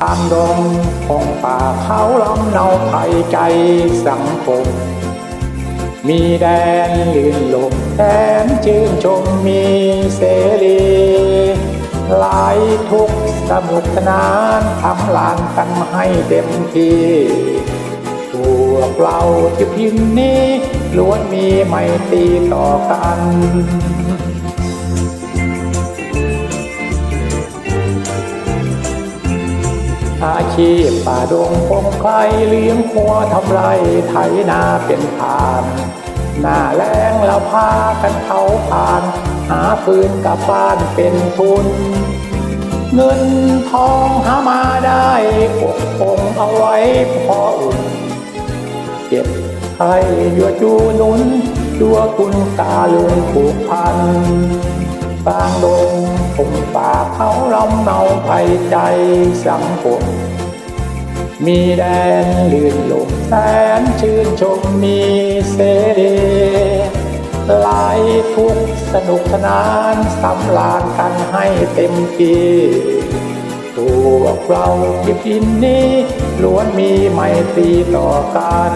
ทางดงของป่าเขาลำเนาไผ่ใจสังคม มีแดนลื่นลมแทนชื่นชมมีเสรีหลายทุกสนุกสนานทำลานกันให้เต็มที่ วกเราที่พิมพ์นี้ล้วนมีไมตรีต่อกันอาชีพป่าดงพงไครเลี้ยงคัวทำไรไถนาเป็นทานหน้าแรงเราพากันเผาผ่าน หาฟืนกับบ้านเป็นทุน เงินทองหามาได้ปกคงเอาไว้พออุ่น เก็บให้ยัวจูนุนดัวคุณตาลุงผูกพันบางดงผมป่าเขาลำเนาไปใจสังคมมีแดนลื่นลมแสนชื่นชมมีเสรีหลายทุกสนุกสนานสำลานกันให้เต็มที่ พวกเราที่พินนี้ล้วนมีไมตรีต่อกัน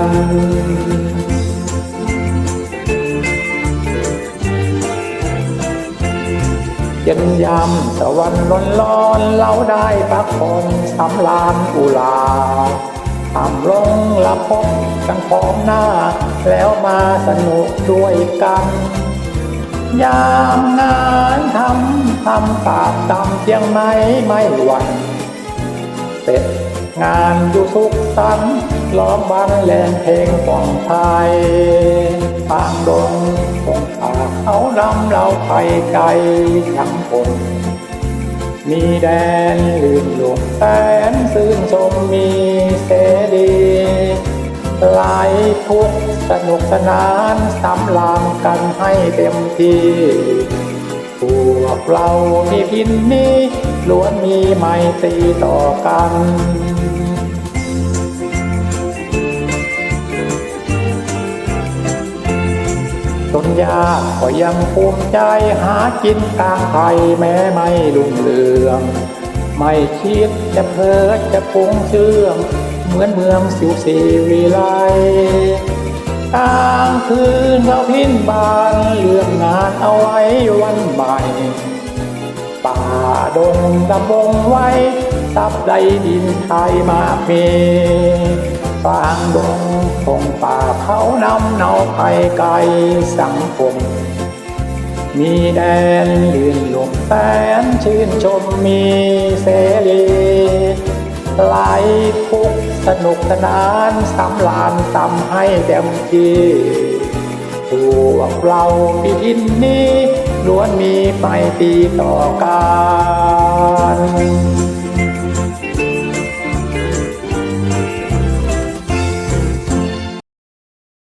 เย็นยามตะวันร้อนร้อนเราได้พักผ่อนสำลานอุลาทำลงละพบกันพร้อมหน้า แล้วมาสนุกด้วยกัน ยามงานทำทำตามตามเพียงไหนไม่หวั่นเสร็จงานอยู่สุขสันล้อมบันแลงเพลงป่องไทยทางดงคงป่าเขาลำเราไปไกลทั้งคนมีแดนลื่นลมแสนซื่นชมมีเสรี หลายทุกสนุกสนานสำลามกันให้เต็มที่พวกเราที่พินนี้ล้วนมีไมตรีต่อกันตนยากก็ยังภูมิใจหากินกลางไทยแม้ไม่ลุ่งเรือง ไม่คิดจะเพิดจะพงเชื่องเหมือนเมืองสิวสีวิไลกลางคืนเราพินบานเรื่องงานเอาไว้วันใหม่ ป่าดงดำบงไว้ทรัพย์ใดดินไทยมากมีฟางดงคงป่าเขานำเนาไปไกลสังคม มีแดนลื่นลบแสนชื่นชมมีเสรีไหลทุกสนุกสนานสำลานสำให้เต็มที่พวกเราที่ดินนี้ล้วนมีไปตีต่อกัน